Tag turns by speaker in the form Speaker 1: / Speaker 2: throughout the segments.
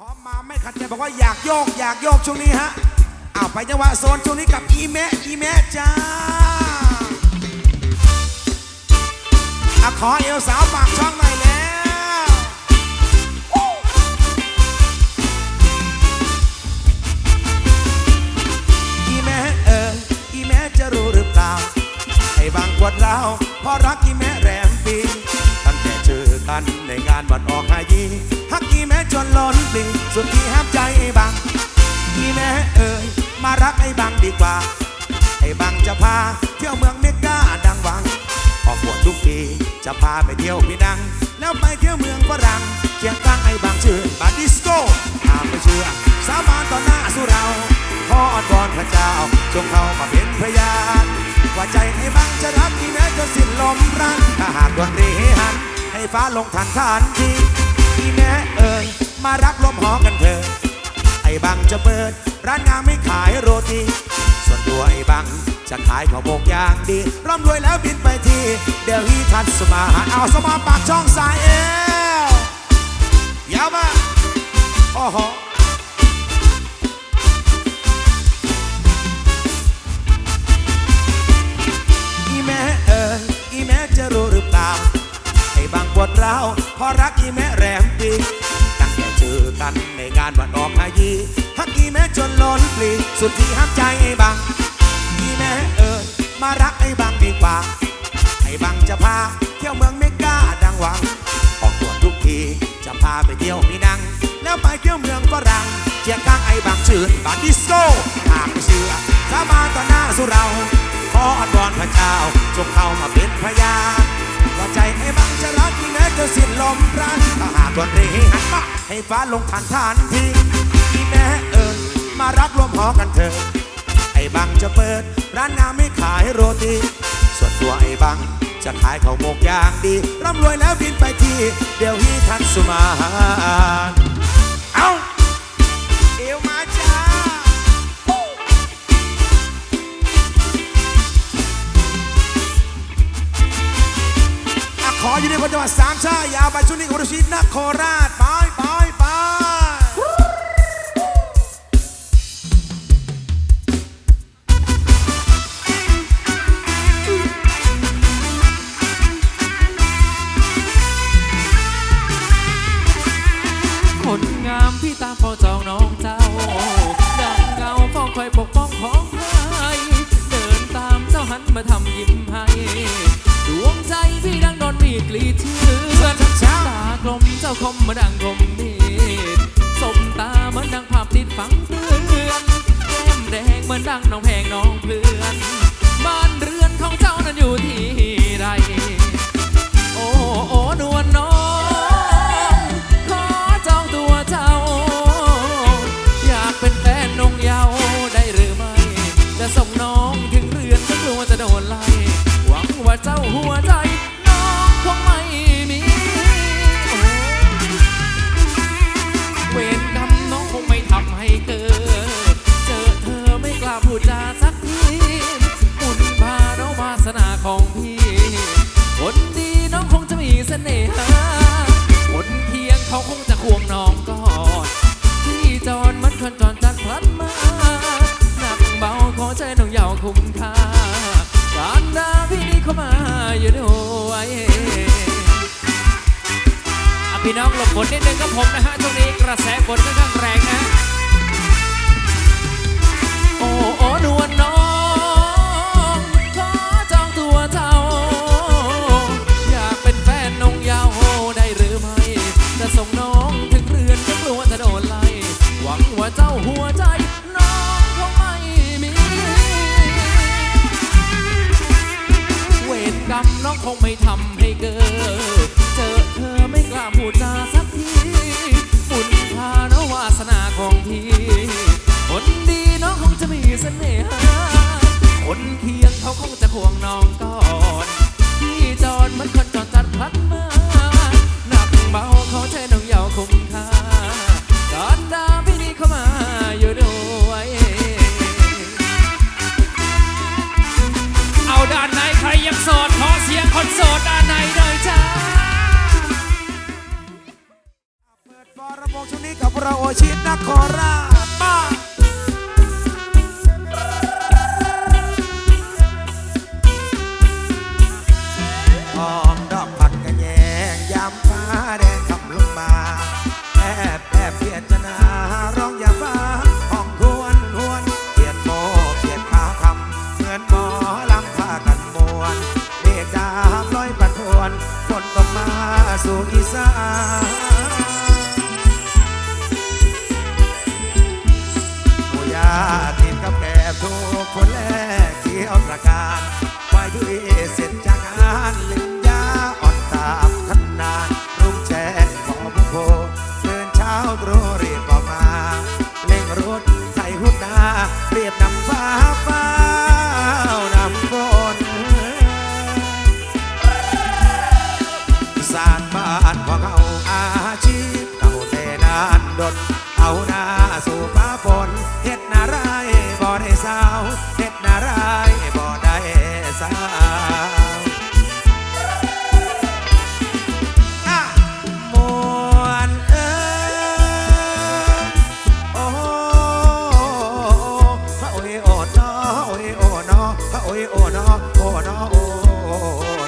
Speaker 1: ขอมาไม่ขัดใจบอกว่าอยากโยกอยากโยกช่วงนี้ฮะเอาไปจังหวะโซนช่วงนี้กับอีแม่อีแม่จ้าอะขอเอวสาวปากช่องหน่อยแล้ว อีแม่เอออีแม่จะรู้หรือเปล่าไอ้บางปวดร้าวเพราะรักอีแม่แรมปีตั้งแต่เจอกันในงานวันออกหายี แม่จนล้นปลีสุดที่ห้ามใจไอ้บางอีแม่เอ่ยมารักไอ้บางดีกว่า ไอ้บางจะพาเที่ยวเมืองเมกาดังวังออกบวชทุกปีจะพาไปเที่ยวพี่นัง แล้วไปเที่ยวเมืองฝรั่งเคียงข้างไอ้บางชื่อบาดิสโก้หากไม่เชื่อสาบานต่อหน้าสุเราขออ้อนวอนพระเจ้าจงเข้ามาเป็นพยานว่าใจไอ้บางจะรักที่แม้จะสิ้นลมรันถ้าหากดนตรีหันให้ฟ้าลงทันทันที อีแม่เอ่ยมารักลมหอกันเถอะไอ้บังจะเปิด ร้านงานไม่ขายโรตี ส่วนตัวไอ้บังจะขายข้าวโมกอย่างดีร่ำรวยแล้วบินไปที่เดลฮีทันสมาหาเอาสมาปากช่องสายเอวยาวมาโอ้โหอีแม่เอ๋ยอีแม่จะรู้หรือเปล่าไอ้บางปวดร้าว รักอีแม่แรมปีตั้งแต่เจอกันในงานวันออกหายีฮักอีแม่จนล้นปลีสุดที่ห้ามใจไอ้บางอีแม่เอ๋ยมารักไอ้บางดีกว่าไอ้บางจะพาเที่ยวเมืองเมกาดังหวังออกตรวจทุกทีจะพาไปเที่ยวมีนัง แล้วไปเที่ยวเมืองฝรั่งเชียงข้างไอ้บางชื่นบาร์ดิสโก้หากไม่เชื่อสาบานต่อหน้าสุเราขออ้อนวอนพระเจ้าจงเข้ามาเป็นพระยาว่าใจไอ้บางจะรั จะสิ้นลมรานถ้าหากดนตรีหันมาให้ฟ้าลงทันทานทีพี่แม่เอิญมารักรวมหอกันเถอะไอ้บังจะเปิด ร้านน้ำไม่ขายโรตี ส่วนตัวไอ้บังจะขายข้าวหมกอย่างดีร่ำรวยแล้วบินไปที่เดี๋ยวฮีทันสุมาน ยู่ในคนจังหวัดสามชาติยาวไปช่วงนี้ของรุชิตนครราช
Speaker 2: คุ้มค่าการดาพี่นี่เข้ามาอยู่ด้วยอะพี่น้องหลบฝนนิดนึงกับผมนะฮะช่วงนี้กระแสฝนค่อนข้างแรงนะ โอ้โอ้น คงไม่ทำให้เกิด โอ้ยโอ้
Speaker 1: นอโอ้นอโอ้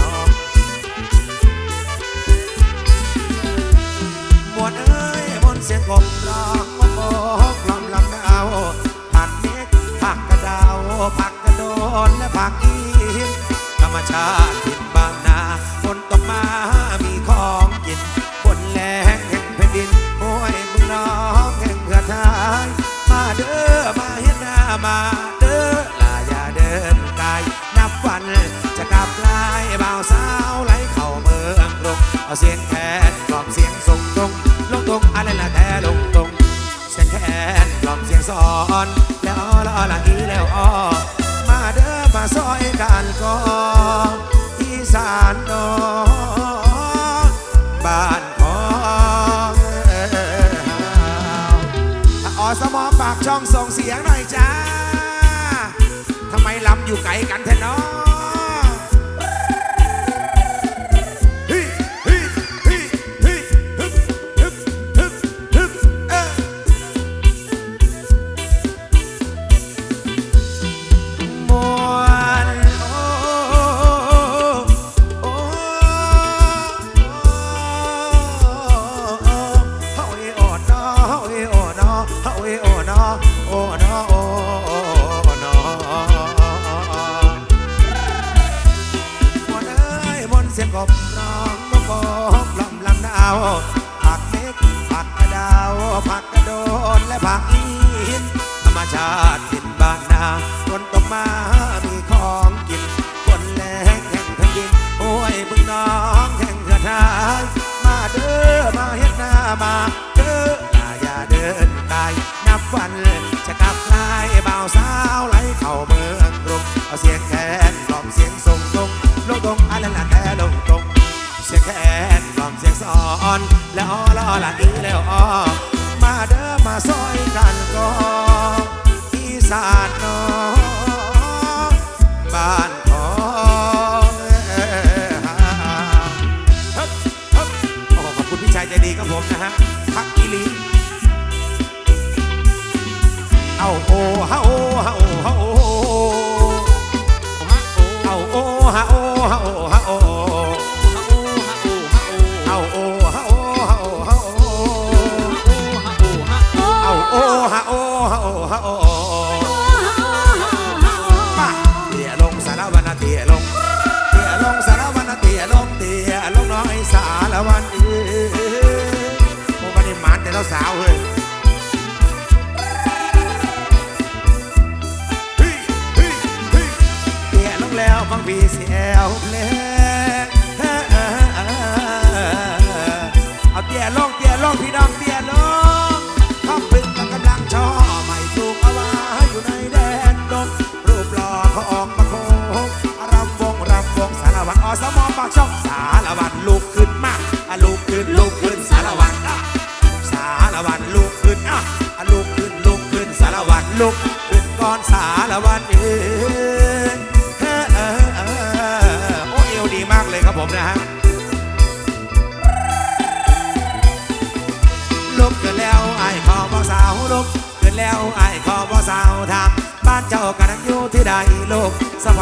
Speaker 1: นอหมดเอ้ยมนเสียงกบลองมอกลอมลำดาวผักเม็ดผักกระดาวผักกระโดนและผักอีธรรมชาติ เสียงแทนกล่อมเสียงส่งตรงลงตรงอะไรละแท้ลงตรงเสียงแทนกล่อมเสียงสอนแล้วอ้อละออละอีแล้วอ้อมาเด้อมาซอยกันก่ออีสานนอบ้านของอสมองปากช่องส่งเสียงหน่อยจ้าทำไมลำอยู่ไกลกัน ละอีแล้วอ้อมาเด้อมาซอยกันก่ออีสานน้องบ้านของเอ้ยฮะฮึบฮึบโอ้ขอบคุณพี่ชายใจดีครับผมนะฮะพักอีหลีเอาโอฮาโอฮาโอฮาโอเอาโอฮาโอฮาโอ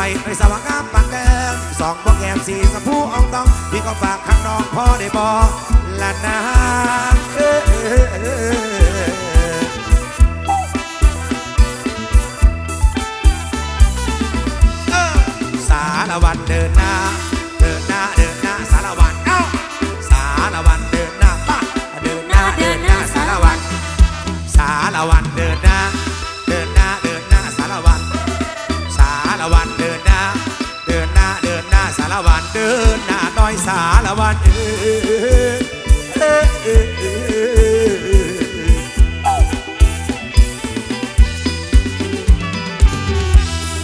Speaker 1: ไฟไอ้สว่างงามปางแดงสองพวกแอบสี่สัมผู้องต้องพี่ก็ฝากข้างน้องพ่อได้บอกละนะเออารวัตรเดินหน้า สารวันเอ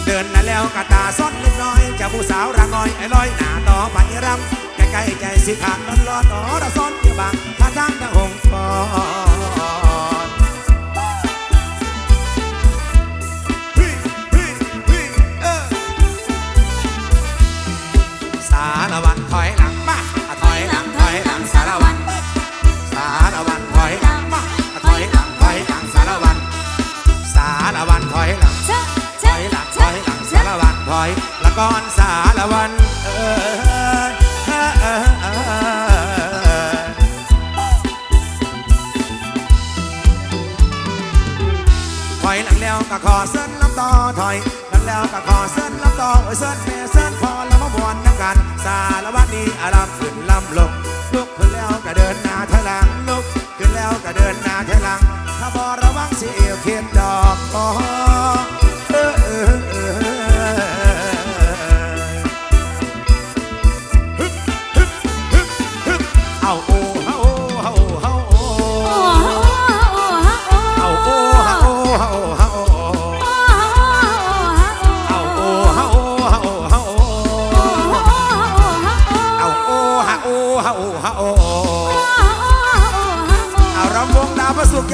Speaker 1: เดินน่แล้วกะตาซ้อนเล็กน้อยจะผู้สาวระงอยไอ้ลอยหน้าต่อไปันรำใกล้ใกล้ใจสิขาดร้อนๆอ๋อระซ้อนเกี่ยวบางท่าทางทางหงฟอ ก่อนสารวันถอยหลังแล้วก็ขอเส้นลำต่อถอยหลังแล้วก็ขอเส้นลำต่อโอ้เส้นเมเส้นพอล้วมาบวนน้ำกัน สาละวันนี้อารมขึ้นลำลงลุกขึ้นแล้วก็เดินหน้าถลังลุกขึ้นแล้วก็เดินหน้าถลังถ้าบอระวังสิเอวเข็ดดอกอ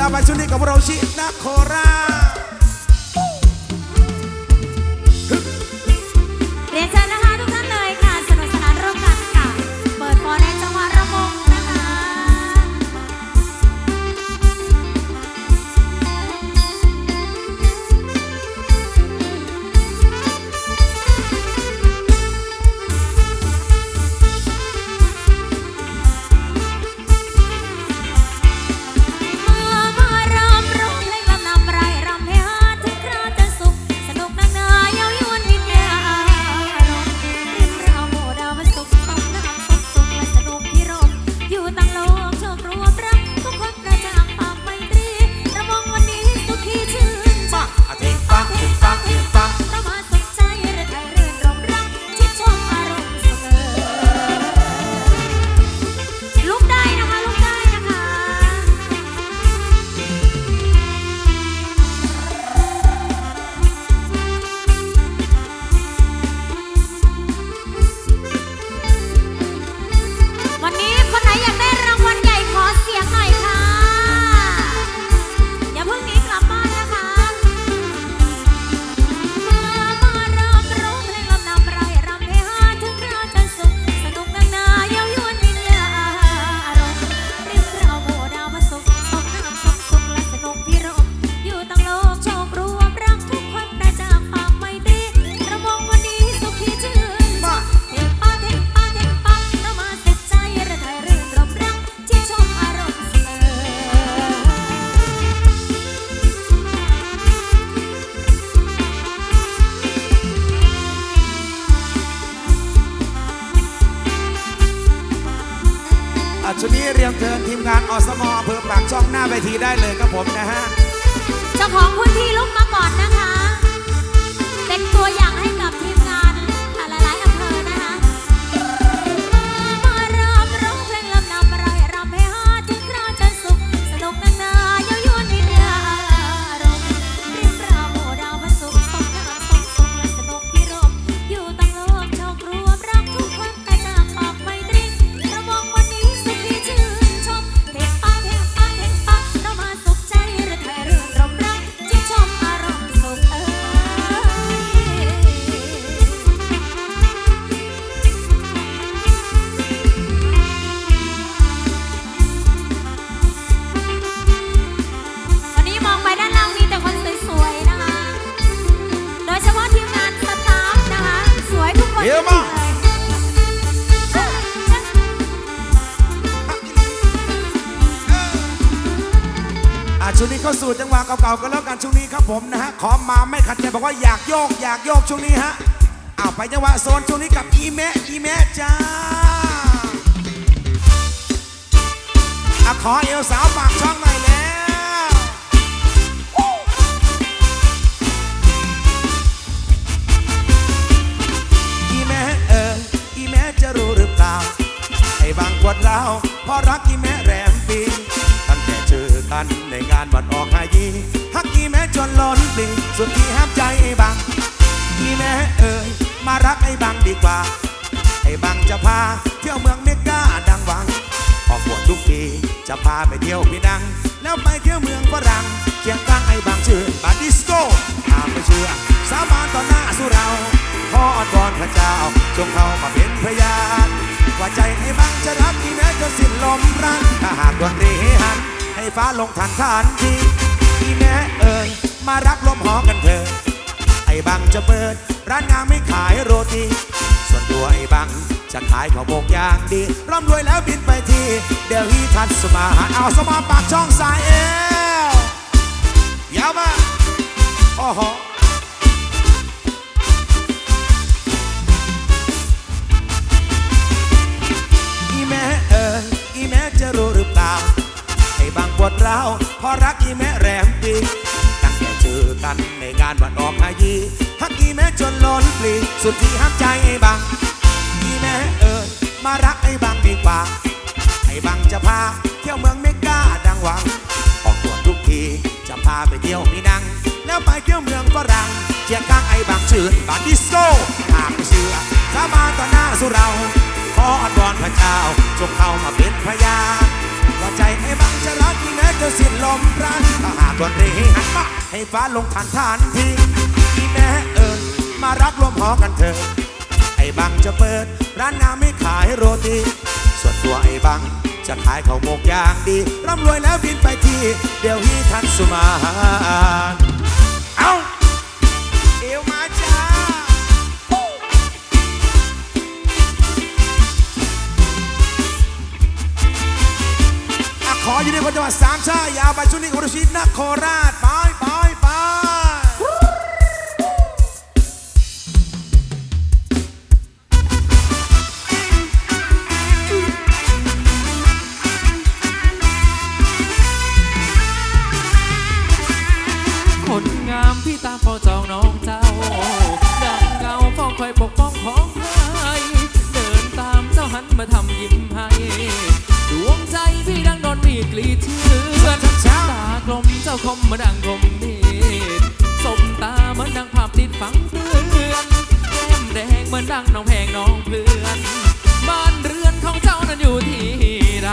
Speaker 1: าวไปชุนีกับเราชิ
Speaker 3: ดนคร งานอสมอเพิ่มปากช่อ
Speaker 1: งหน้าเวทีได้เลยครับผมนะฮะ
Speaker 3: เจ้าของพื้นที่ลุกมาก่อนนะคะเด็กตัวอย่าง
Speaker 1: ช่วงนี้เข้าสู่จังหวะเก่าๆกันแล้วกันช่วงนี้ครับผมนะฮะขอมาไม่ขัดใจบอกว่าอยากโยกอยากโยกช่วงนี้ฮะเอาไปจังหวะโซนช่วงนี้กับอีแม่อีแม่จ้าอะขอเอวสาวปากช่องหน่อยแล้วอีแม่เอออีแม่จะรู้หรือเปล่าไอ้บางปวดเร้าเพราะรักอีแม่ กันในงานวันออกหายีฮักอีแม่จนล้นปลีสุดที่ห้ามใจไอ้บางอีแม่เอ่ยมารักไอ้บางดีกว่า ไอ้บางจะพาเที่ยวเมืองเมกาดังหวังออกบวชทุกปีจะพาไปเที่ยวพี่นัง แล้วไปเที่ยวเมืองฝรั่งเคียงข้างไอ้บางชื่อบาดิสโก้หากไม่เชื่อสาบานต่อหน้าสุเราขออ้อนวอนพระเจ้าจงเข้ามาเป็นพยานว่าใจไอ้บางจะรักอีแม้จนสิ้นลมรันถ้าหากดนตรีหัน ให้ฟ้าลงทันทันทีอีแม่เอ่ยมารักลมหอกันเถอะไอ้บังจะเปิด ร้านงามไม่ขายโรตี ส่วนตัวไอ้บังจะขายข้าวโพกอย่างดีร่ำรวยแล้วบินไปที่เดลฮีทันสมาหาเอาสมาป สุดที่ห้ามใจไอ้บางอีแม่เอ๋ยมารักไอ้บางดีกว่าไอ้บางจะพาเที่ยวเมืองเมกาดังหวัง ออกบวชทุกทีจะพาไปเที่ยวมีนัง แล้วไปเที่ยวเมืองฝรั่งเชียงข้างไอ้บางชื่นบาร์ดิสโก้หากไม่เชื่อสาบานต่อหน้าสุเราขออ้อนวอนพระเจ้าจงเข้ามาเป็นพยานว่าใจไอ้บางจะรักที่แม้จะสิ้นลมราณถ้าหากดนตรีหันมาให้ฟ้าลงทันทันทีที่แม่เอิญ มารักรวมหอกันเถอะไอ้บังจะเปิด ร้านน้ำไม่ขายโรตี ส่วนตัวไอ้บังจะขายข้าวหมกอย่างดีร่ำรวยแล้วบินไปที่ เดี๋ยวฮีทันสุมานเอาเอวมาจ้าอะขออยู่ในคนจังหวัดสามชาติยาวไปชุดนี้ของรุชิตนครราชไป
Speaker 2: เพื่อน บ้านเรือนของเจ้านั้นอยู่ที่ใด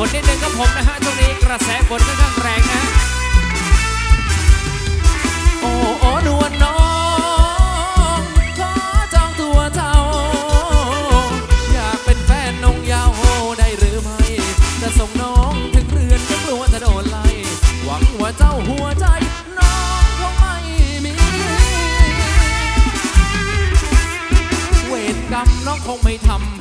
Speaker 2: นนนิดนึงกับผมนะฮะช่วงนี้กระแสฝนค่อนข้างแรงนะ โอ้โอ้นวลน้องขอจองตัวเจ้า อยากเป็นแฟนนงยาวได้หรือไม่ จะส่งน้องถึงเรือนก็กลัวจะโดนไล่ หวังว่าเจ้าหัวใจน้องคงไม่มี เวรกรรมน้องคงไม่ทำ